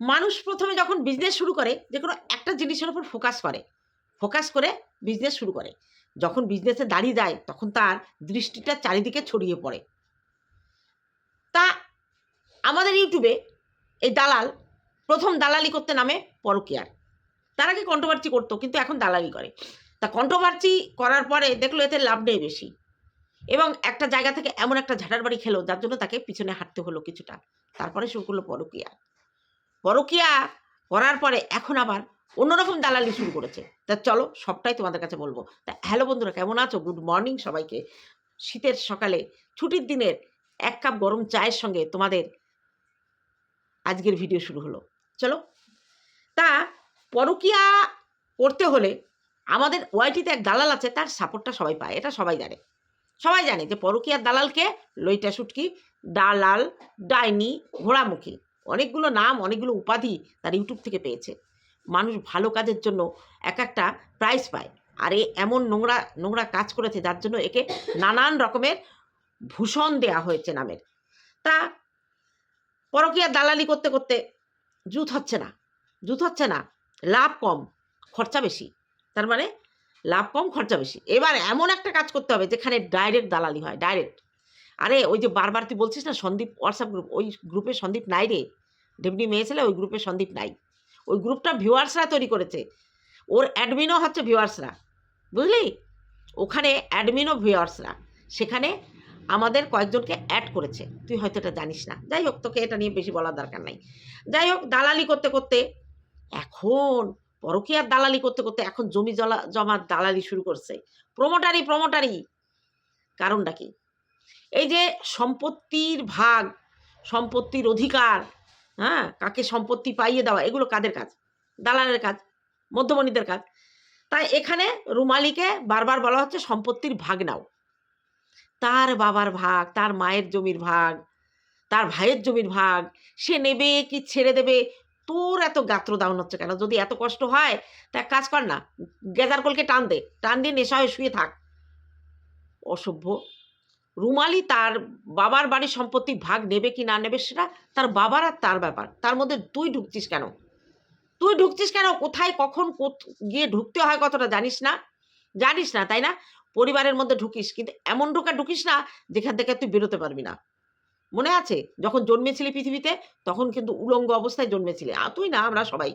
মানুষ প্রথমে যখন বিজনেস শুরু করে, যে কোনো একটা জিনিসের উপর ফোকাস করে ফোকাস করে বিজনেস শুরু করে। যখন বিজনেসে দাঁড়িয়ে যায়, তখন তার দৃষ্টিটা চারিদিকে ছড়িয়ে পড়ে। তা আমাদের ইউটিউবে এই দালাল প্রথম দালালি করতে নামে পরকিয়ার। তার আগে কন্ট্রোভার্সি করতো, কিন্তু এখন দালালি করে। তা কন্ট্রোভার্সি করার পরে দেখল এতে লাভ নেই বেশি। এবং একটা জায়গা থেকে এমন একটা ঝাঁটার বাড়ি খেলো, যার জন্য তাকে পিছনে হাঁটতে হলো কিছুটা। তারপরে শুরু করল পরকিয়া। পরকিয়া করার পরে এখন আবার অন্যরকম দালালি শুরু করেছে। তা চলো সবটাই তোমাদের কাছে বলব। তা হ্যালো বন্ধুরা, কেমন আছো? গুড মর্নিং সবাইকে। শীতের সকালে, ছুটির দিনের এক কাপ গরম চায়ের সঙ্গে তোমাদের আজকের ভিডিও শুরু হলো। চলো। তা পরকিয়া করতে হলে আমাদের ওয়াইটিতে এক দালাল আছে, তার সাপোর্টটা সবাই পায়, এটা সবাই জানে। সবাই জানে যে পরকিয়ার দালালকে লইটা শুটকি দালাল, ডাইনি, ঘোড়ামুখী। অনেকগুলো নাম, অনেকগুলো উপাধি তার ইউটিউব থেকে পেয়েছে। মানুষ ভালো কাজের জন্য এক একটা প্রাইজ পায়। আর এ এমন নোংরা নোংরা কাজ করেছে যার জন্য একে নানান রকমের ভূষণ দেয়া হয়েছে নামের। তা পরকীয়ার দালালি করতে করতে জুত হচ্ছে না। জুত হচ্ছে না। লাভ কম, খরচা বেশি। তার মানে লাভ কম, খরচা বেশি। এবার এমন একটা কাজ করতে হবে যেখানে ডাইরেক্ট দালালি হয় ডাইরেক্ট আরে ওই যে বারবার তুই বলছিস না সন্দীপ হোয়াটসঅ্যাপ গ্রুপ ওই গ্রুপে সন্দীপ নাই রে। ডেপুটি মেয়ে ছেলে, ওই গ্রুপে সন্দীপ নাই। ওই গ্রুপটা ভিউয়ার্সরা তৈরি করেছে। ওর অ্যাডমিনও হচ্ছে ভিউয়ার্সরা বুঝলি? ওখানে অ্যাডমিনও ভিউয়ার্সরা সেখানে আমাদের কয়েকজনকে অ্যাড করেছে। তুই হয়তো এটা জানিস না। যাই হোক, তোকে এটা নিয়ে বেশি বলার দরকার নাই। যাই হোক, দালালি করতে করতে এখন পরকীয়ার দালালি করতে করতে এখন জমি জলা, জমার দালালি শুরু করছে। প্রমোটারি প্রমোটারি কারণটা কি? এই যে সম্পত্তির ভাগ, সম্পত্তির অধিকার হ্যাঁ? কাকে সম্পত্তি পাইয়ে দেওয়া, এগুলো কাদের কাজ? দালালের কাজ, মধ্যমণিদের কাজ। তাই এখানে রুমালিকে বারবার বলা হচ্ছে সম্পত্তির ভাগ নাও। তার বাবার ভাগ, তার মায়ের জমির ভাগ, তার ভাইয়ের জমির ভাগ, সে নেবে কি ছেড়ে দেবে? তোর এত গাত্র দাউন হচ্ছে কেন? যদি এত কষ্ট হয়, তা এক কাজ কর না, গেজার কলকে টান দে, টান দিয়ে নেশা হয়ে শুয়ে থাক। অসভ্য। রুমালি তার বাবার বাড়ির সম্পত্তি ভাগ নেবে কি না নেবে সেটা তার বাবার আর তার ব্যাপার। তার মধ্যে তুই ঢুকছিস কেন? তুই ঢুকছিস কেন? কোথায় কখন গিয়ে ঢুকতে হয় কতটা জানিস না? জানিস না তাই না? পরিবারের মধ্যে ঢুকিস কিন্তু এমন ঢোকা ঢুকিস না যেখান থেকে তুই বেরোতে পারবি না। মনে আছে? যখন জন্মেছিলি পৃথিবীতে তখন কিন্তু উলঙ্গ অবস্থায় জন্মেছিলি। আ, তুই না আমরা সবাই।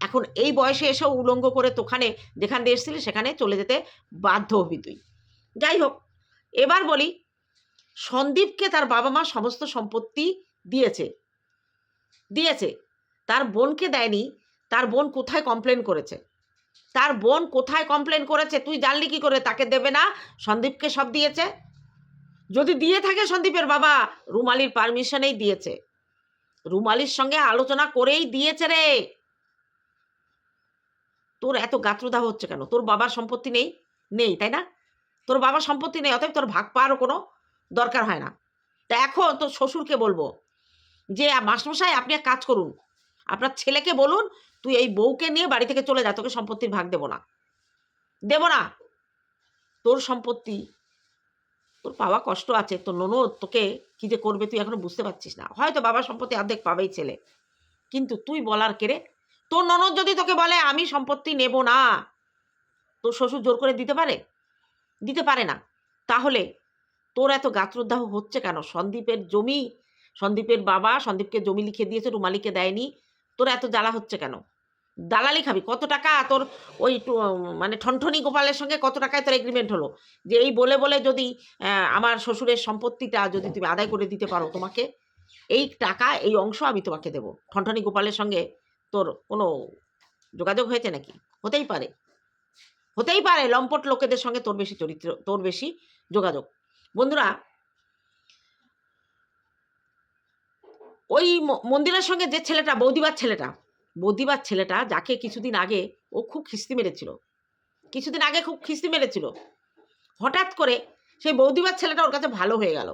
এখন এই বয়সে এসেও উলঙ্গ করে তোখানে যেখান দিয়ে এসেছিলি সেখানে চলে যেতে বাধ্য হবি তুই। যাই হোক এবার বলি সন্দীপকে তার বাবা মা সমস্ত সম্পত্তি দিয়েছে। দিয়েছে। তার বোনকে দেয়নি। তার বোন কোথায় কমপ্লেন করেছে? তার বোন কোথায় কমপ্লেন করেছে? তুই জানলি কি করে? তাকে দেবে না? সন্দীপকে সব দিয়েছে? যদি দিয়ে থাকে সন্দীপের বাবা, রুমালির পারমিশনেই দিয়েছে। রুমালির সঙ্গে আলোচনা করেই দিয়েছে রে। তোর এত গাত্রদাহ হচ্ছে কেন? তোর বাবার সম্পত্তি নেই? নেই, তাই না? তোর বাবার সম্পত্তি নেই, অতএব তোর ভাগ পাওয়ারও কোনো দরকার হয় না। তা এখন তোর শ্বশুরকে বলব যে মাস্টমশাই আপনি এক কাজ করুন। আপনার ছেলেকে বলুন, তুই এই বউকে নিয়ে বাড়ি থেকে চলে যা, তোকে সম্পত্তির ভাগ দেবো না। দেবো না। তোর সম্পত্তি, তোর পাওয়া কষ্ট আছে, তোর ননদ তোকে কী যে করবে তুই এখনও বুঝতে পারছিস না। হয়তো বাবার সম্পত্তি অর্ধেক পাবেই ছেলে। কিন্তু তুই বলার কেড়ে, তোর ননদ যদি তোকে বলে, আমি সম্পত্তি নেব না, তোর শ্বশুর জোর করে দিতে পারে? দিতে পারে না। তাহলে তোর এত গাত্রদাহ হচ্ছে কেন? সন্দীপের জমি, সন্দীপের বাবা সন্দীপকে জমি লিখে দিয়েছে রুমালিকে দেয়নি। তোর এত জ্বালা হচ্ছে কেন? দালালি খাবি। কত টাকা তোর ওই মানে ঠনঠনি গোপালের সঙ্গে কত টাকায় তোর এগ্রিমেন্ট হলো? যে এই বলে বলে যদি আমার শ্বশুরের সম্পত্তিটা যদি তুমি আদায় করে দিতে পারো তোমাকে, এই টাকা, এই অংশ আমি তোমাকে দেবো। ঠনঠনি গোপালের সঙ্গে তোর কোনো যোগাযোগ হয়েছে নাকি? হতেই পারে। হতেই পারে। লম্পট লোকেদের সঙ্গে তোর বেশি চরিত্র, তোর বেশি যোগাযোগ। বন্ধুরা, ওই মন্দিরের সঙ্গে যে ছেলেটা, বৌদিবার ছেলেটা বৌদিবার ছেলেটা যাকে কিছুদিন আগে ও খুব খিস্তি মেরেছিল, কিছুদিন আগে খুব খিস্তি মেরেছিল, হঠাৎ করে সেই বৌদিবার ছেলেটা ওর কাছে ভালো হয়ে গেল,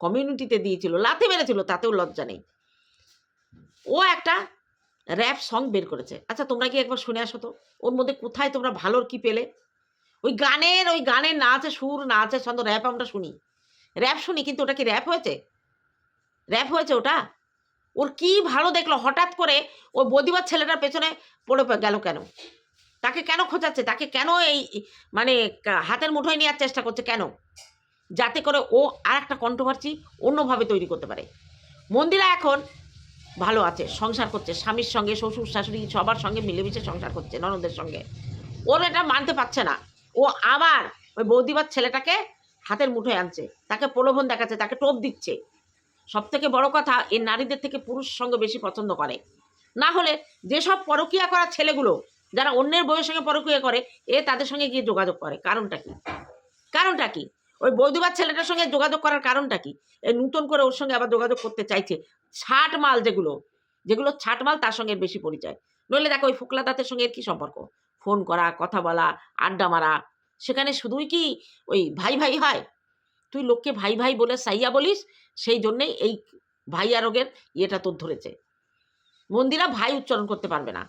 কমিউনিটিতে দিয়েছিল, লাথি মেরেছিল, তাতেও লজ্জা নেই। ও একটা র্যাপ সং বের করেছে। আচ্ছা তোমরা কি একবার শুনে আসো তো, ওর মধ্যে কোথায় তোমরা ভালোর কি পেলে? ওই গানের ওই গানের না আছে সুর না আছে ছন্দ র্যাপ আমরা শুনি। র্যাপ শুনি, কিন্তু ওটা কি র্যাপ হয়েছে? র্যাপ হয়েছে ওটা? ওর কি ভালো দেখল? হঠাৎ করে ওই বদিবার ছেলেটার পেছনে পড়ে গেল কেন? তাকে কেন খোঁচাচ্ছে? তাকে কেন এই মানে হাতের মুঠোয় নেওয়ার চেষ্টা করছে কেন? যাতে করে ও আর একটা কন্ট্রোভার্সি অন্যভাবে তৈরি করতে পারে। মন্দিরা এখন ভালো আছে, সংসার করছে, স্বামীর সঙ্গে, শ্বশুর শাশুড়ি সবার সঙ্গে মিলেমিশে সংসার করছে, ননদের সঙ্গে। ওর এটা মানতে পারছে না। ও আবার ওই বৌদিবার ছেলেটাকে হাতের মুঠোয় আনছে। তাকে প্রলোভন দেখাচ্ছে, তাকে টোপ দিচ্ছে। সব থেকে বড় কথা এই নারীদের থেকে পুরুষ সঙ্গে বেশি পছন্দ করে। না হলে যেসব পরকীয়া করা ছেলেগুলো যারা অন্যের বউয়ের সঙ্গে পরকীয়া করে, এ তাদের সঙ্গে গিয়ে যোগাযোগ করে। কারণটা কি? কারণটা কি? ওই বৌদিবার ছেলেটার সঙ্গে যোগাযোগ করার কারণটা কি? এই নূতন করে ওর সঙ্গে আবার যোগাযোগ করতে চাইছে। ছাট মাল যেগুলো যেগুলো ছাট মাল তার সঙ্গে বেশি পরিচয়। নইলে দেখো ওই ফোকলা দাঁতের সঙ্গে এর কি সম্পর্ক? ফোন করা, কথা বলা, আড্ডা মারা। সেখানে শুধুই কি ওই ভাই ভাই হয়? তুই লোককে ভাই ভাই বলে সাইয়া বলিস, সেই জন্যেই এই ভাইয়া রোগের ইয়েটা তোর ধরেছে। মন্দিরা ভাই উচ্চারণ করতে পারবে না।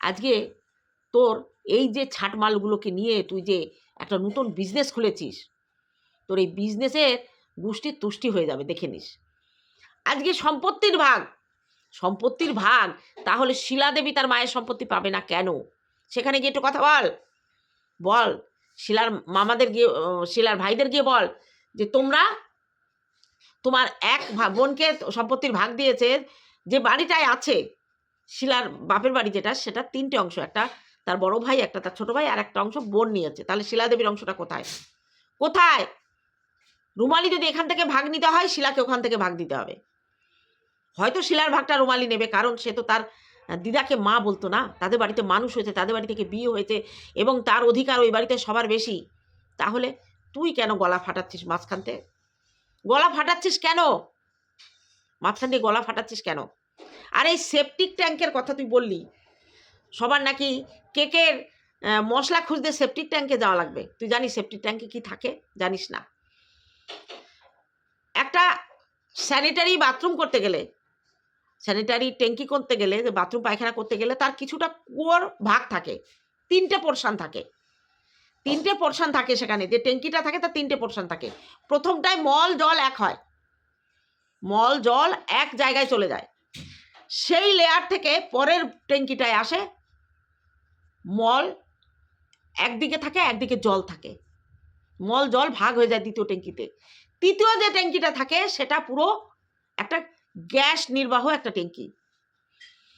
আজকে তোর এই যে ছাটমালগুলোকে নিয়ে তুই যে একটা নতুন বিজনেস খুলেছিস, তোর এই বিজনেসের গোষ্ঠীর তুষ্টি হয়ে যাবে, দেখে নিস। আজকে সম্পত্তির ভাগ। সম্পত্তির ভাগ। তাহলে শিলা দেবী তার মায়ের সম্পত্তি পাবে না কেন? সেখানে গিয়ে একটু কথা বল। বল। শিলার মামাদের গিয়ে শিলার ভাইদের গিয়ে বল যে তোমরা তোমার এক বোনকে সম্পত্তির ভাগ দিয়েছে, যে বাড়িটায় আছে, শিলার বাপের বাড়ি যেটা, সেটা তিনটে অংশ, একটা তার বড় ভাই, একটা তার ছোট ভাই, আর একটা অংশ বোন নিয়েছে। তাহলে শিলা দেবীর অংশটা কোথায়? কোথায়? রুমালি যদি এখান থেকে ভাগ নিতে হয়, শিলাকে ওখান থেকে ভাগ দিতে হবে। হয়তো শিলার ভাগটা রুমালি নেবে, কারণ সে তো তার দিদাকে মা বলতো না? তাদের বাড়িতে মানুষ হয়েছে, তাদের বাড়ি থেকে বিয়ে হয়েছে এবং তার অধিকার ওই বাড়িতে সবার বেশি। তাহলে তুই কেন গলা ফাটাচ্ছিস মাঝখানতে গলা ফাটাচ্ছিস কেন? মাঝখান দিয়ে গলা ফাটাচ্ছিস কেন? আর এই সেপটিক ট্যাঙ্কের কথা তুই বললি, সবার নাকি কেকের মশলা খুঁজতে সেপটিক ট্যাঙ্কে যাওয়া লাগবে। তুই জানিস সেপটিক ট্যাঙ্কে কি থাকে? জানিস না। একটা স্যানিটারি বাথরুম করতে গেলে স্যানিটারি ট্যাঙ্কি করতে গেলে, যে বাথরুম পায়খানা করতে গেলে তার কিছুটা কুয়োর ভাগ থাকে, তিনটে পোর্শন থাকে। তিনটে পোর্শন থাকে সেখানে, যে ট্যাঙ্কিটা থাকে তার তিনটে পোর্শন থাকে। প্রথমটায় মল, জল এক হয়। মল, জল এক জায়গায় চলে যায়। সেই লেয়ার থেকে পরের ট্যাঙ্কিটায় আসে, মল একদিকে থাকে, একদিকে জল থাকে। মল, জল ভাগ হয়ে যায় দ্বিতীয় ট্যাঙ্কিতে তৃতীয় যে ট্যাঙ্কিটা থাকে, সেটা পুরো একটা গ্যাস নির্বাহ একটা ট্যাঙ্কি।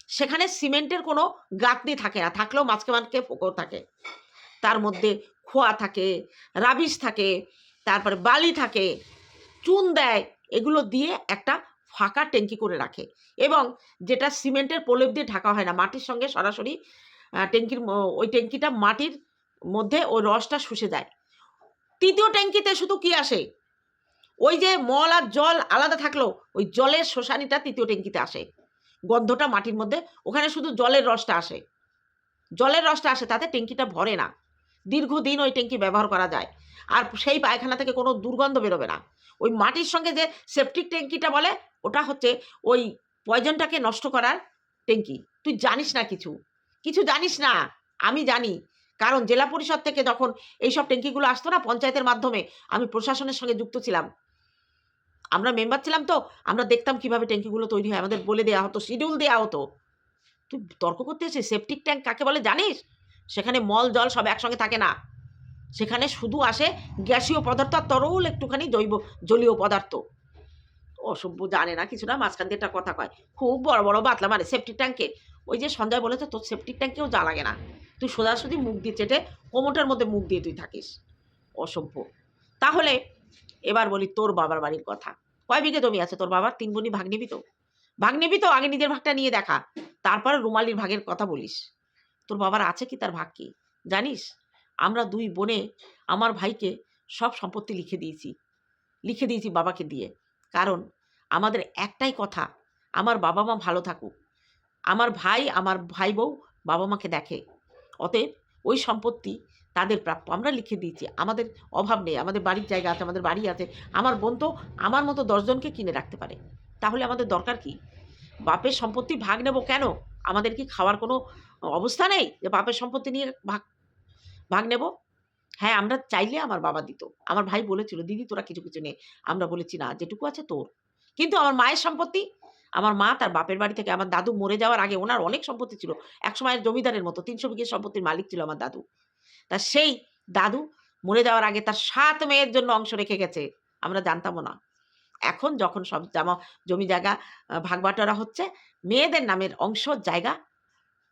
সেখানে সিমেন্টের কোনো গাঁতনি থাকে না, থাকলেও মাঝকে মাঝকে ফোকর থাকে। তার মধ্যে খোয়া থাকে, রাবিশ থাকে, তারপরে বালি থাকে, চুন দেয়, এগুলো দিয়ে একটা ফাঁকা ট্যাঙ্কি করে রাখে। এবং যেটা সিমেন্টের প্রলেপ দিয়ে ঢাকা হয় না, মাটির সঙ্গে সরাসরি ট্যাঙ্কির ওই ট্যাঙ্কিটা মাটির মধ্যে ওই রসটা শুষে যায় তৃতীয় ট্যাঙ্কিতে শুধু কি আসে? ওই যে মল আর জল আলাদা থাকল, ওই জলের শোষানিটা তৃতীয় ট্যাঙ্কিতে আসে। গন্ধটা মাটির মধ্যে, ওখানে শুধু জলের রসটা আসে। জলের রসটা আসে, তাতে ট্যাঙ্কিটা ভরে না। দীর্ঘদিন ওই ট্যাঙ্কি ব্যবহার করা যায়। আর সেই পায়খানা থেকে কোনো দুর্গন্ধ বেরোবে না। ওই মাটির সঙ্গে যে সেপটিক ট্যাঙ্কিটা বলে, ওটা হচ্ছে ওই পয়জনটাকে নষ্ট করার ট্যাঙ্কি। তুই জানিস না কিছু। কিছু জানিস না। আমি জানি। কারণ জেলা পরিষদ থেকে যখন এইসব ট্যাঙ্কিগুলো আসতো না পঞ্চায়েতের মাধ্যমে, আমি প্রশাসনের সঙ্গে যুক্ত ছিলাম। আমরা মেম্বার ছিলাম তো, আমরা দেখতাম কীভাবে ট্যাঙ্কিগুলো তৈরি হয়। আমাদের বলে দেওয়া হতো শিডিউল দেওয়া হতো। তুই তর্ক করতে এসে সেপটিক ট্যাঙ্ক কাকে বলে জানিস? সেখানে মল, জল সব একসঙ্গে থাকে না। সেখানে শুধু আসে গ্যাসীয় পদার্থ আর তরল একটুখানি জৈব, জলীয় পদার্থ। অসভ্য জানে না কিছু না, মাঝখান দিয়ে একটা কথা কয়। খুব বড় বড় বাতলা মানে সেপটিক ট্যাঙ্কে ওই যে সঞ্জয় বলেছে, তোর সেপটিক ট্যাঙ্কেও যা লাগে না। তুই সোজাসুজি মুখ দিয়ে চেটে কোমোটের মধ্যে মুখ দিয়ে তুই থাকিস। অসভ্য। তাহলে এবার বলি তোর বাবার বাড়ির কথা। কয় বিঘে জমি আছে তোর বাবার? তিন বোনই ভাগ নিবি তো। ভাগ নিবি তো? আগে নিজের ভাগটা নিয়ে দেখা। তারপরে রুমালির ভাগের কথা বলিস। তোর বাবার আছে কি? তার ভাগ কি? জানিস? আমরা দুই বোনে আমার ভাইকে সব সম্পত্তি লিখে দিয়েছি। লিখে দিয়েছি বাবাকে দিয়ে। কারণ আমাদের একটাই কথা, আমার বাবা মা ভালো থাকুক। আমার ভাই আমার ভাই বউ বাবা মাকে দেখে। অতএব ওই সম্পত্তি তাদের প্রাপ্য। আমরা লিখে দিয়েছি, আমাদের অভাব নেই, আমাদের বাড়ির জায়গা আছে, আমাদের বাড়ি আছে, আমার বোন তো আমার মতো দশজনকে কিনে রাখতে পারে। তাহলে আমাদের দরকার কি? বাপের সম্পত্তি ভাগ নেব কেন? আমাদের কি খাওয়ার কোনো অবস্থা নেই যে বাপের সম্পত্তি নিয়ে ভাগ ভাগ নেব? হ্যাঁ আমরা চাইলে আমার বাবা দিত। আমার ভাই বলেছিল, দিদি, তোরা কিছু কিছু নে। আমরা বলেছি, না, যেটুকু আছে তোর। কিন্তু আমার মায়ের সম্পত্তি, আমার মা তার বাপের বাড়ি থেকে, আমার দাদু মরে যাওয়ার আগে ওনার অনেক সম্পত্তি ছিল। একসময়ের জমিদারের মতো, তিনশো বিঘে সম্পত্তির মালিক ছিল আমার দাদু। তা সেই দাদু মরে যাওয়ার আগে তার সাত মেয়ের জন্য অংশ রেখে গেছে। আমরা জানতামও না। এখন যখন সব জামা জমি জায়গা আহ, ভাগ বাটোয়ারা হচ্ছে মেয়েদের নামের অংশ জায়গা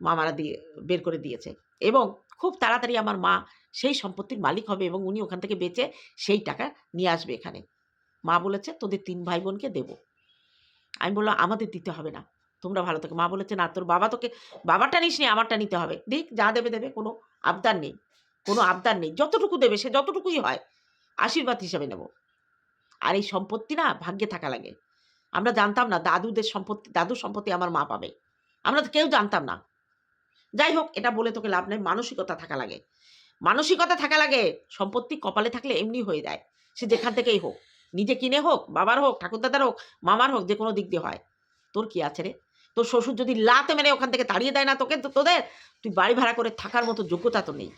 মামারা দিয়ে বের করে দিয়েছে। এবং খুব তাড়াতাড়ি আমার মা সেই সম্পত্তির মালিক হবে এবং উনি ওখান থেকে বেচে সেই টাকা নিয়ে আসবে এখানে। মা বলেছে তোদের তিন ভাই বোনকে দেবো। আমি বললাম আমাদের দিতে হবে না। তোমরা ভালো থেকে। মা বলেছে না তোর বাবা তোকে বাবারটা নিস নি আমারটা নিতে হবে। দিক যা দেবে দেবে কোনো আবদার নেই। কোনো আবদার নেই। যতটুকু দেবে সে যতটুকুই হয়, আশীর্বাদ হিসাবে নেব। আর এই সম্পত্তি না ভাগ্যে থাকা লাগে। আমরা জানতাম না দাদুদের সম্পত্তি দাদুর সম্পত্তি আমার মা পাবে। আমরা তো কেউ জানতাম না। যাই হোক, এটা বলে তোকে লাভ নেই। মানসিকতা থাকা লাগে। মানসিকতা থাকা লাগে। সম্পত্তি কপালে থাকলে এমনি হয়ে যায়। সে যেখান থেকেই হোক, নিজে কিনে হোক, বাবার হোক, ঠাকুরদাদার হোক, মামার হোক যে কোনো দিক দিয়ে হয়। তোর কি আছে রে? তোর শ্বশুর যদি লাতে মেরে ওখান থেকে তাড়িয়ে দেয় না তোকে তোদের? তুই বাড়ি ভাড়া করে থাকার মতো যোগ্যতা তো নেই।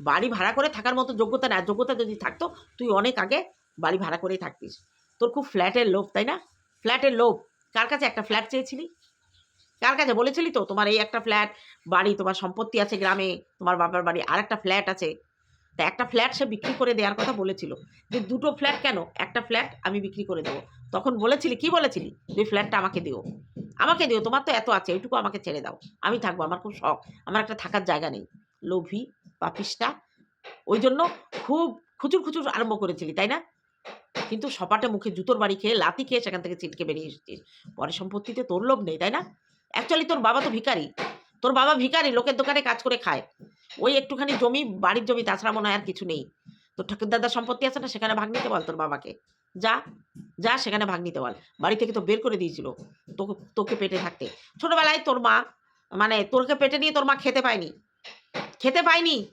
বাড়ি ভাড়া করে থাকার মতো যোগ্যতা না, যোগ্যতা যদি থাকতো, তুই অনেক আগে বাড়ি ভাড়া করেই থাকতিস। তোর খুব ফ্ল্যাটের লোভ, তাই না? ফ্ল্যাটের লোভ। কার কাছে একটা ফ্ল্যাট চেয়েছিলি? কার কাছে? বলেছিলি তো, তোমার এই একটা ফ্ল্যাট, বাড়ি, তোমার সম্পত্তি আছে গ্রামে, তোমার বাবার বাড়ি আর একটা ফ্ল্যাট আছে। তা একটা ফ্ল্যাট সে বিক্রি করে দেওয়ার কথা বলেছিল। যে দুটো ফ্ল্যাট কেন? একটা ফ্ল্যাট আমি বিক্রি করে দেবো। তখন বলেছিলি, কি বলেছিলি? যে ফ্ল্যাটটা আমাকে দিও। আমাকে দিও, তোমার তো এত আছে, ওইটুকু আমাকে ছেড়ে দাও। আমি থাকব, আমার খুব শখ, আমার একটা থাকার জায়গা নেই। লোভী পাপিসটা ওই জন্য খুব খুচুর খুচুর আরম্ভ করেছিলি, তাই না? কিন্তু সপাটে মুখে জুতোর বাড়ি খেয়ে লাতি খেয়ে সেখান থেকে ছিটকে বেরিয়ে এসেছিস। পরে সম্পত্তিতে তোর লোভ নেই, তাই না? অ্যাকচুয়ালি তোর বাবা তো ভিখারি। তোর বাবা ভিখারি, লোকের দোকানে কাজ করে খায়। ওই একটুখানি জমি, বাড়ির জমি, তাছাড়া মনে হয় আর কিছু নেই। তোর ঠাকুরদাদার সম্পত্তি আছে না, সেখানে ভাগ নিতে বল তোর বাবাকে। যা যা, সেখানে ভাগ নিতে বল। বাড়ি থেকে তো বের করে দিয়েছিল তোকে তোকে পেটে থাকতে। ছোটবেলায় তোর মা মানে তোরকে পেটে নিয়ে তোর মা খেতে পায়নি। খেতে পায়নি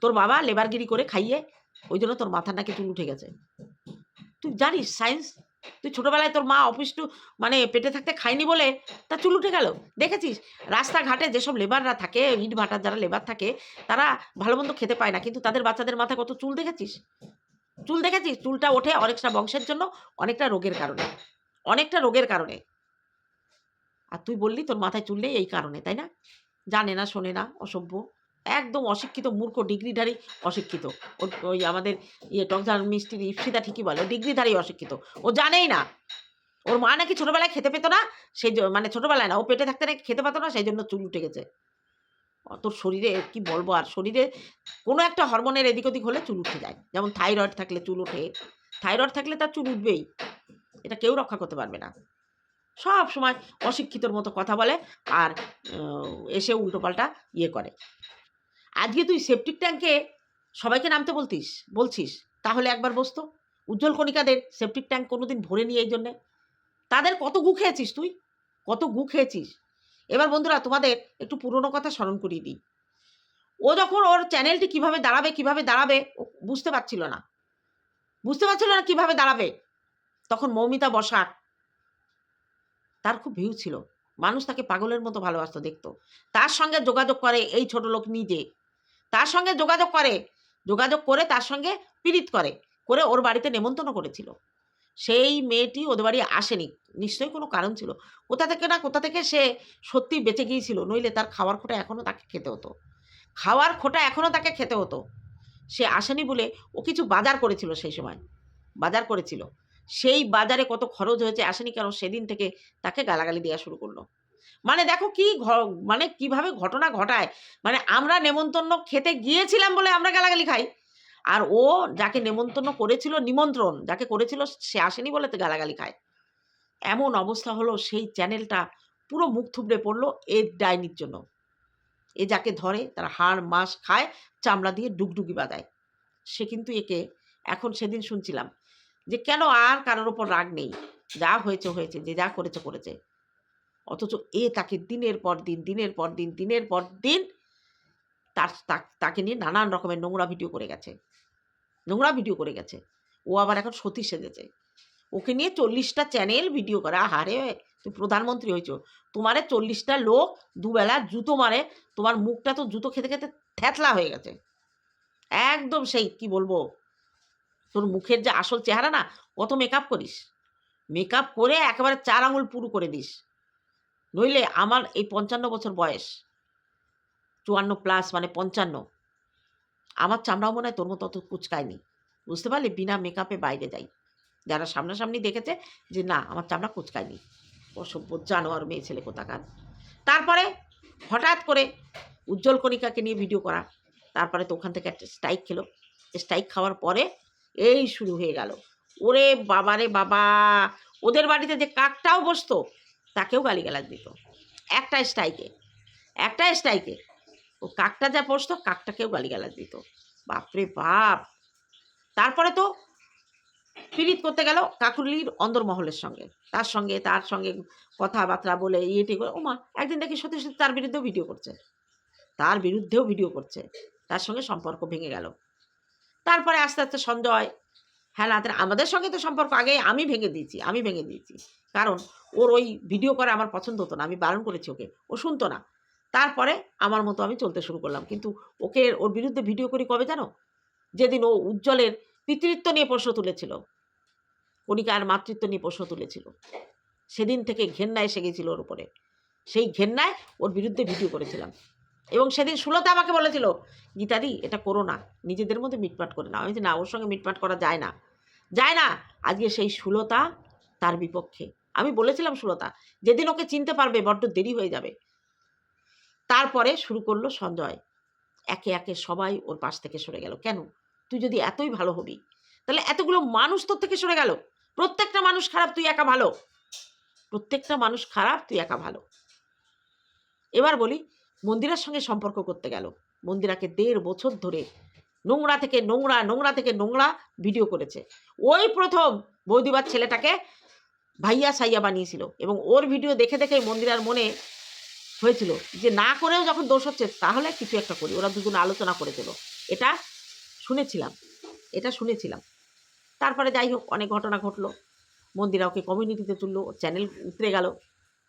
তোর বাবা লেবারগিরি করে খাইয়ে ওই জন্য তোর মাথা নাকি চুল উঠে গেছে। তুই জানিস সায়েন্স তুই ছোটবেলায় তোর মা অফিস টু মানে পেটে থাকতে খায়নি বলে তা চুল উঠে গেল। দেখেছিস? রাস্তাঘাটে যেসব লেবাররা থাকে, ইট ভাটার যারা লেবার থাকে, তারা ভালো মন্দ খেতে পায় না। কিন্তু তাদের বাচ্চাদের মাথায় কত চুল দেখেছিস? চুল দেখেছিস? চুলটা ওঠে অনেকটা বংশের জন্য, অনেকটা রোগের কারণে। অনেকটা রোগের কারণে। আর তুই বললি তোর মাথায় চুল নেই এই কারণে, তাই না? জানে না, শোনে না, অসভ্য। একদম অশিক্ষিত মূর্খ, ডিগ্রিধারী অশিক্ষিত। ওই আমাদের ইয়ে টকঝাল মিষ্টির ইপসিতা ঠিকই বলে, ডিগ্রিধারী অশিক্ষিত। ও জানেই না। ওর মা নাকি ছোটোবেলায় খেতে পেতো না, সেই মানে ছোটোবেলায় না, ও পেটে থাকতে নাকি খেতে পাতো না, সেই জন্য চুল উঠে গেছে। তোর শরীরে কি বলব, আর শরীরে কোনো একটা হরমোনের এদিক ওদিক হলে চুল উঠে যায়। যেমন থাইরয়েড থাকলে চুল ওঠে, থাইরয়েড থাকলে তার চুল উঠবেই। এটা কেউ রক্ষা করতে পারবে না। সব সময় অশিক্ষিতর মতো কথা বলে আর এসে উল্টোপাল্টা ইয়ে করে। আজকে তুই সেপটিক ট্যাঙ্কে সবাইকে নামতে বলতিস, বলছিস, তাহলে একবার বসতো। উজ্জ্বল কণিকাদের সেপটিক ট্যাঙ্ক কোনোদিন ভরে নিয়ে এই জন্যে। তাদের কত গু খেয়েছিস তুই? কত গু খেয়েছিস? এবার বন্ধুরা, তোমাদের একটু পুরনো কথা স্মরণ করিয়ে দিই। ও যখন ওর চ্যানেলটি কীভাবে দাঁড়াবে কীভাবে দাঁড়াবে, ও বুঝতে পারছিল না। বুঝতে পারছিল না কীভাবে দাঁড়াবে। তখন মৌমিতা বসাক তার খুব ভিউ ছিল। মানুষ তাকে পাগলের মতো ভালোবাসতো দেখতো। তার সঙ্গে যোগাযোগ করে এই ছোট লোক নিজে। তার সঙ্গে যোগাযোগ করে। যোগাযোগ করে তার সঙ্গে পীড়িত করে করে ওর বাড়িতে নেমন্তন্ন করেছিল। সেই মেয়েটি ওদের বাড়ি আসেনি, নিশ্চয়ই কোনো কারণ ছিল। কোথা থেকে না কোথা থেকে সে সত্যি বেঁচে গিয়েছিল, নইলে তার খাওয়ার খোটা এখনও তাকে খেতে হতো। খাওয়ার খোটা এখনও তাকে খেতে হতো। সে আসেনি বলে ও কিছু বাজার করেছিল সেই সময়। বাজার করেছিল। সেই বাজারে কত খরচ হয়েছে আসেনি কেন সেদিন থেকে তাকে গালাগালি দেওয়া শুরু করল। মানে দেখো কি মানে কীভাবে ঘটনা ঘটায়। মানে আমরা নেমন্তন্ন খেতে গিয়েছিলাম বলে আমরা গালাগালি খাই। আর ও যাকে নেমন্তন্ন করেছিল নিমন্ত্রণ, যাকে করেছিল সে আসেনি বলে তো গালাগালি খায়। এমন অবস্থা হলো, সেই চ্যানেলটা পুরো মুখ থুবড়ে পড়ল এর ডাইনির জন্য। এ যাকে ধরে, তার হাড় মাস খায়, চামড়া দিয়ে ডুগডুগি বাজায় সে কিন্তু একে এখন সেদিন শুনছিলাম যে কেন আর কারোর ওপর রাগ নেই। যা হয়েছে হয়েছে, যে যা করেছে করেছে। অথচ এ তাকে দিনের পর দিন, দিনের পর দিন, দিনের পর দিন তার তাকে নিয়ে নানান রকমের নোংরা ভিডিও করে গেছে। নোংরা ভিডিও করে গেছে। ও আবার এখন সতী সেজেছে। ওকে নিয়ে চল্লিশটা চ্যানেল ভিডিও করে। আহারে তুই প্রধানমন্ত্রী হয়েছ। তোমারে চল্লিশটা লোক দুবেলা জুতো মারে, তোমার মুখটা তো জুতো খেতে খেতে থ্যাতলা হয়ে গেছে। একদম সেই, কি বলব? তোর মুখের যে আসল চেহারা না, কত মেকআপ করিস? মেকআপ করে একেবারে চার আঙুল পুরু করে দিস। নইলে আমার এই পঞ্চান্ন বছর বয়স, চুয়ান্ন প্লাস মানে পঞ্চান্ন, আমার চামড়াও মনে হয় তোর মতো অত কুচকায়নি। বুঝতে পারলি? বিনা মেকআপে বাইরে যাই। যারা সামনাসামনি দেখেছে যে না, আমার চামড়া কুচকায়নি। অসভ্য জানোয়ার মেয়ে ছেলে কোথাকার। তারপরে হঠাৎ করে উজ্জ্বল কণিকাকে নিয়ে ভিডিও করা। তারপরে তো ওখান থেকে একটা স্ট্রাইক খেলো। স্ট্রাইক খাওয়ার পরে এই শুরু হয়ে গেল। ওরে বাবারে বাবা! ওদের বাড়িতে যে কাকটাও বসতো তাকেও গালিগালাজ দিত। একটা স্ট্রাইকে একটা স্ট্রাইকে ও কাকটা যা বসতো কাকটাকেও গালিগালাজ দিত। বাপরে বাপ! তারপরে তো পীড়িত করতে গেল কাকুলির অন্দরমহলের সঙ্গে। তার সঙ্গে তার সঙ্গে কথাবার্তা বলে ইয়েটি করে ওমা, একদিন দেখি সত্যি সত্যি তার বিরুদ্ধেও ভিডিও করছে। তার বিরুদ্ধেও ভিডিও করছে। তার সঙ্গে সম্পর্ক ভেঙে গেল। তারপরে আস্তে আস্তে সঞ্জয় হ্যাঁ না আমাদের সঙ্গে তো সম্পর্ক আগে আমি ভেঙে দিয়েছি, আমি ভেঙে দিয়েছি। কারণ ওর ওই ভিডিও করা আমার পছন্দ হতো না, আমি বারণ করেছি ওকে, ও শুনতো না। তারপরে আমার মতো আমি চলতে শুরু করলাম। কিন্তু ওকে ওর বিরুদ্ধে ভিডিও করি কবে জানো? যেদিন ও উজ্জ্বলের পিতৃত্ব নিয়ে প্রশ্ন তুলেছিল। কণিকার মাতৃত্ব নিয়ে প্রশ্ন তুলেছিল। সেদিন থেকে ঘেন্না এসে গেছিল ওর উপরে। সেই ঘেন্নায় ওর বিরুদ্ধে ভিডিও করেছিলাম। এবং সেদিন সুলতা আমাকে বলেছিল, গীতাদি, এটা করো না। নিজেদের মধ্যে মিটমাট করে না আমি না, ওর সঙ্গে মিটমাট করা যায় না। যায় না। আজকে সেই সুলতা তার বিপক্ষে। আমি বলেছিলাম সুলতা, যেদিন ওকে চিনতে পারবে, বড্ড দেরি হয়ে যাবে। তারপরে শুরু করল সঞ্জয়। একে একে সবাই ওর পাশ থেকে সরে গেল। কেন? তুই যদি এতই ভালো হবি, তাহলে এতগুলো মানুষ তোর থেকে সরে গেল। প্রত্যেকটা মানুষ খারাপ, তুই একা ভালো। প্রত্যেকটা মানুষ খারাপ, তুই একা ভালো। এবার বলি, মন্দিরার সঙ্গে সম্পর্ক করতে গেল। মন্দিরাকে দেড় বছর ধরে নোংরা থেকে নোংরা নোংরা থেকে নোংরা ভিডিও করেছে। ওই প্রথম বৌদিবার ছেলেটাকে ভাইয়া সাইয়া বানিয়েছিল এবং ওর ভিডিও দেখে দেখে মন্দিরার মনে হয়েছিল যে, না করেও যখন দোষ হচ্ছে, তাহলে কিছু একটা করি। ওরা দুজন আলোচনা করেছিল এটা শুনেছিলাম এটা শুনেছিলাম। তারপরে যাই হোক, অনেক ঘটনা ঘটলো। মন্দিরা ওকে কমিউনিটিতে তুললো চ্যানেল উতরে গেল।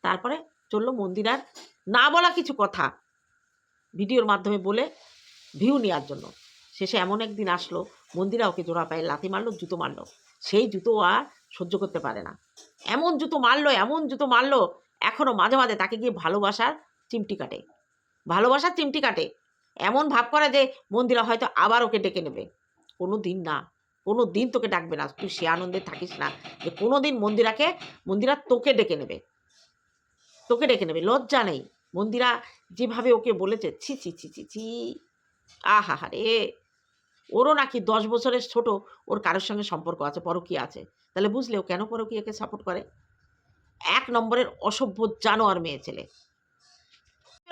তারপরে চলল মন্দিরার না বলা কিছু কথা ভিডিওর মাধ্যমে বলে ভিউ নেওয়ার জন্য। শেষে এমন একদিন আসলো মন্দিরা ওকে জোড়া পায়ে লাথি মারলো, জুতো মারলো। সেই জুতো আর সহ্য করতে পারে না। এমন জুতো মারলো, এমন জুতো মারলো এখনও মাঝে মাঝে তাকে গিয়ে ভালোবাসার চিমটি কাটে। ভালোবাসার চিমটি কাটে। এমন ভাব করে যে মন্দিরা হয়তো আবার ওকে ডেকে নেবে। কোনো দিন না কোনো দিন তোকে ডাকবে না, তুই সে আনন্দে থাকিস না যে কোনো দিন মন্দিরাকে মন্দিরা তোকে ডেকে নেবে। তোকে ডেকে নেবে, লজ্জা নেই। মন্দিরা যেভাবে ওকে বলেছে, ছি ছি ছি ছি ছি। আহা রে ওরও নাকি দশ বছরের ছোট, ওর কারোর সঙ্গে সম্পর্ক আছে, পরকীয়া আছে। তাহলে বুঝলে ও কেন পরকীয়াকে সাপোর্ট করে? এক নম্বরের অসভ্য জানোয়ার মেয়ে ছেলে।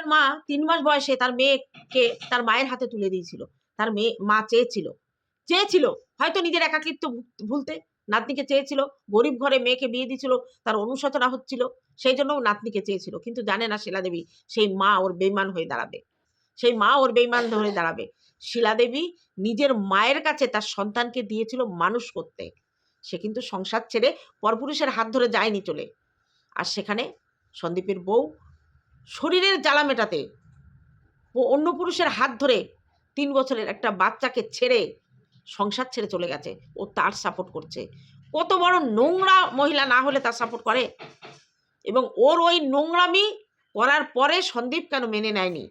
মা তিন মাস বয়সে তার মেয়েকে তার মায়ের হাতে তুলে দিয়েছিল। তার মেয়ে, মা চেয়েছিল। চেয়েছিল, হয়তো নিজের একাকিত্ব ভুলতে। নাতনিকে চেয়েছিল, গরিব ঘরে মেয়েকে বিয়ে দিয়েছিল, তার অনুশোচনা হচ্ছিল, সেই জন্য নাতনিকে চেয়েছিল। কিন্তু জানে না শিলাদেবী সেই মা ওর বেইমান হয়ে দাঁড়াবে। সেই মা ওর বেইমান হয়ে দাঁড়াবে। শিলাদেবী নিজের মায়ের কাছে তার সন্তানকে দিয়েছিল মানুষ করতে। সে কিন্তু সংসার ছেড়ে পরপুরুষের হাত ধরে যায়নি চলে। আর সেখানে সন্দীপের বউ শরীরের জ্বালা মেটাতে ও অন্য পুরুষের হাত ধরে তিন বছরের একটা বাচ্চাকে ছেড়ে সংসার ছেড়ে চলে গেছে। ও তার সাপোর্ট করছে। কত বড় নোংরা মহিলা না হলে তার সাপোর্ট করে। এবং ওর ওই নোংরামি করার পরে সন্দীপ কেন মেনে নেয়নি?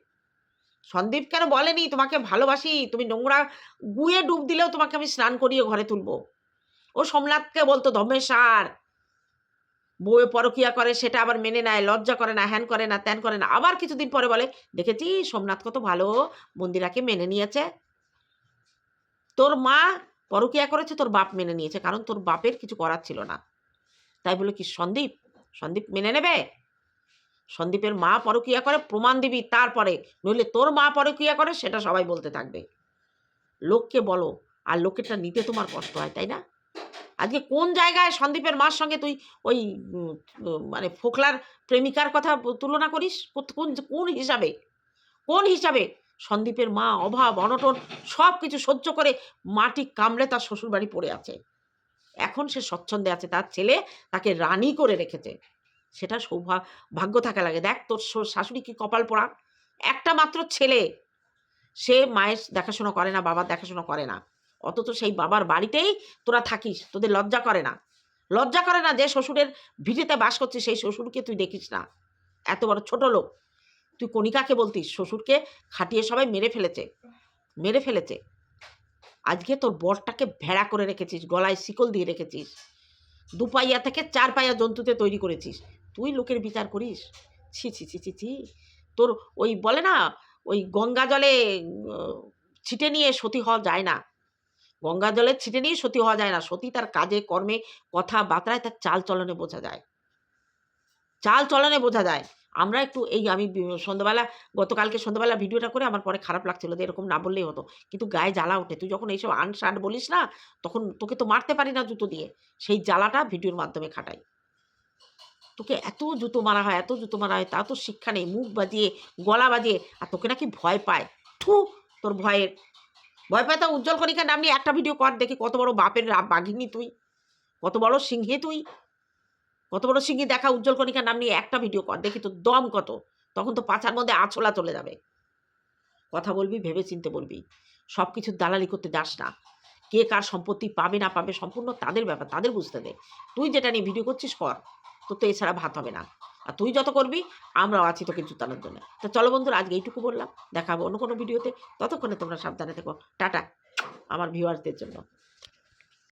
সন্দীপ কেন বলেনি? তোমাকে ভালোবাসি। তুমি নোংরা গুয়ে ডুব দিলেও তোমাকে আমি স্নান করিয়ে ঘরে তুলবো। ও সোমনাথকে বলতো ধমেশার বউয়ে পরকিয়া করে, সেটা আবার মেনে নেয়, লজ্জা করে না, হ্যান করে না, ত্যান করে না। আবার কিছুদিন পরে বলে, দেখেছি, সোমনাথ কত ভালো, মন্দিরাকে মেনে নিয়েছে। তোর মা পরকিয়া করেছে, তোর বাপ মেনে নিয়েছে, কারণ তোর বাপের কিছু করার ছিল না। তাই বলে, কি সন্দীপ? সন্দীপ মেনে নেবে? সন্দীপের মা পরকিয়া করে, প্রমাণ দিবি তারপরে। নইলে তোর মা পরকিয়া করে, সেটা সবাই বলতে থাকবে। লোককে বলো, আর লোকেরটা নিতে তোমার কষ্ট হয়, তাই না? আজকে কোন জায়গায় সন্দীপের মার সঙ্গে তুই ওই মানে ফোকলার প্রেমিকার কথা তুলনা করিস? কোন কোন হিসাবে? কোন হিসাবে? সন্দীপের মা অভাব, অনটন সব কিছু সহ্য করে মাটি কামড়ে তার শ্বশুরবাড়ি পড়ে আছে। এখন সে স্বচ্ছন্দে আছে, তার ছেলে তাকে রানী করে রেখেছে। সেটা সৌভা, ভাগ্য থাকা লাগে। দেখ তোর শাশুড়ি কি কপাল পড়া? একটা মাত্র ছেলে। সে মায়ের দেখাশোনা করে না, বাবার দেখাশোনা করে না। অথচ সেই বাবার বাড়িতেই তোরা থাকিস, তোদের লজ্জা করে না। লজ্জা করে না যে শ্বশুরের ভিটেতে বাস করছে, সেই শ্বশুরকে তুই দেখিস না। এত বড় ছোট লোক। তুই কণিকাকে বলতিস, শ্বশুরকে খাটিয়ে সবাই মেরে ফেলেছে। মেরে ফেলেছে। আজকে তোর বরটাকে ভেড়া করে রেখেছিস, গলায় শিকল দিয়ে রেখেছিস। দু পাইয়া থেকে চার পাইয়া জন্তুতে তৈরি করেছিস। তুই লোকের বিচার করিস? ছি ছি ছি ছি ছি। তোর ওই বলে না, ওই গঙ্গা জলে ছিটে নিয়ে সতী হওয়া যায় না। গঙ্গা জলে ছিটে নিয়ে সতী হওয়া যায় না। সতী তার কাজে, কর্মে, কথা বার্তায় তার চাল চলনে বোঝা যায়। চাল চলনে বোঝা যায়। আমরা একটু এই আমি সন্ধ্যাবেলা, গতকালকে সন্ধ্যাবেলা ভিডিওটা করে আমার পরে খারাপ লাগছিল যে এরকম না বললেই হতো। কিন্তু গায়ে জ্বালা ওঠে। তুই যখন এইসব আন শান বলিস না, তখন তোকে তো মারতে পারি না জুতো দিয়ে। সেই জ্বালাটা ভিডিওর মাধ্যমে খাটাই। তোকে এত জুতো মারা হয়, এত জুতো মারা হয় তা তো শিক্ষা নেই। মুখ বাজিয়ে, গলা বাজিয়ে, আর তোকে নাকি ভয় পায়। ঠু তোর ভয়ের। ভয় পায় তা উজ্জ্বল কণিকার নাম নিয়ে একটা ভিডিও কর, দেখি কত বড় বাপের বাঘিনী তুই, কত বড় সিংহে তুই, কত বড় সিংহে দেখা উজ্জ্বল কণিকার নাম নিয়ে একটা ভিডিও কর, দেখি তোর দম কত। তখন তো পাছার মধ্যে আছলা চলে যাবে। কথা বলবি ভেবে চিনতে বলবি। সব কিছুর দালালি করতে যাস না। কে কার সম্পত্তি পাবে না পাবে, সম্পূর্ণ তাদের ব্যাপার, তাদের বুঝতে দে। তুই যেটা নিয়ে ভিডিও করছিস, কর। তোর তো এছাড়া ভাত হবে না। আর তুই যত করবি, আমরাও আছি তোকে জুতানোর জন্য। তো চলো বন্ধুরা, আজকে এইটুকু বললাম। দেখাবো অন্য কোনো ভিডিওতে। ততক্ষণে তোমরা সাবধানে থেকো। টাটা, আমার ভিউয়ার্সদের জন্য।